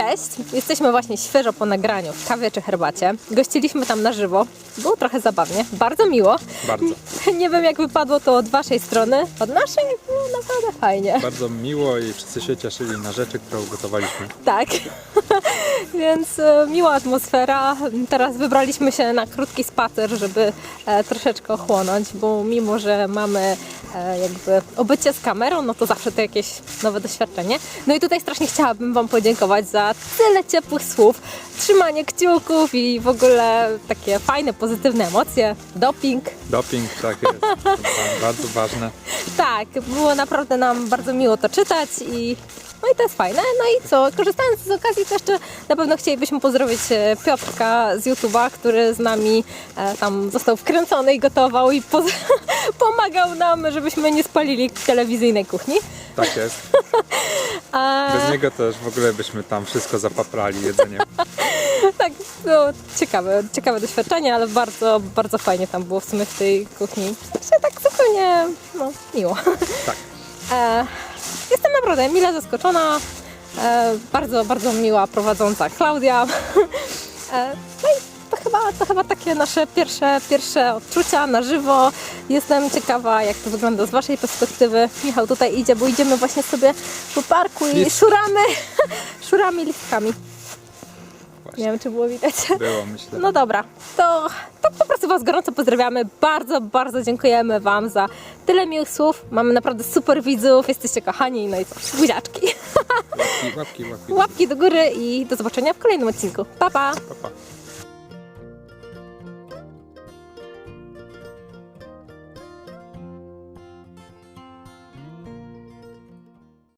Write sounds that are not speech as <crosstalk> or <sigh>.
Cześć! Jesteśmy właśnie świeżo po nagraniu w kawie czy herbacie. Gościliśmy tam na żywo. Było trochę zabawnie, bardzo miło. Bardzo. <laughs> Nie wiem jak wypadło to od waszej strony. Od naszej no, naprawdę fajnie. Bardzo miło i wszyscy się cieszyli na rzeczy, które ugotowaliśmy. Tak. <laughs> Więc e, miła atmosfera. Teraz wybraliśmy się na krótki spacer, żeby e, troszeczkę ochłonąć, bo mimo, że mamy jakby obycie z kamerą, no to zawsze to jakieś nowe doświadczenie. No i tutaj strasznie chciałabym Wam podziękować za tyle ciepłych słów, trzymanie kciuków i w ogóle takie fajne, pozytywne emocje. Doping. Doping, tak jest. Bardzo ważne. Tak, było naprawdę nam bardzo miło to czytać i no i to jest fajne. No i co, korzystając z okazji to jeszcze na pewno chcielibyśmy pozdrowić e, Piotrka z YouTube'a, który z nami e, tam został wkręcony i gotował i poz- <laughs> pomagał nam, żebyśmy nie spalili telewizyjnej kuchni. Tak jest. <laughs> A, Bez niego też w ogóle byśmy tam wszystko zapaprali jedzeniem. <laughs> tak, no, ciekawe, ciekawe doświadczenie, ale bardzo, bardzo fajnie tam było w sumie w tej kuchni. Właśnie tak zupełnie, no, miło. Tak. <laughs> E, jestem naprawdę mile zaskoczona. E, bardzo, bardzo miła prowadząca Klaudia. <laughs> E, no i to chyba, to chyba takie nasze pierwsze, pierwsze odczucia na żywo. Jestem ciekawa, jak to wygląda z Waszej perspektywy. Michał tutaj idzie, bo idziemy właśnie sobie po parku i List. szuramy, <laughs> szuramy listkami. Właśnie. Nie wiem, czy było widać. Było, myślę. No dobra, to, to po prostu Was gorąco pozdrawiamy. Bardzo, bardzo dziękujemy Wam za tyle miłych słów. Mamy naprawdę super widzów, jesteście kochani, no i co, buziaczki. Łapki, łapki, łapki. Łapki do góry i do zobaczenia w kolejnym odcinku. Pa, pa! Pa, pa.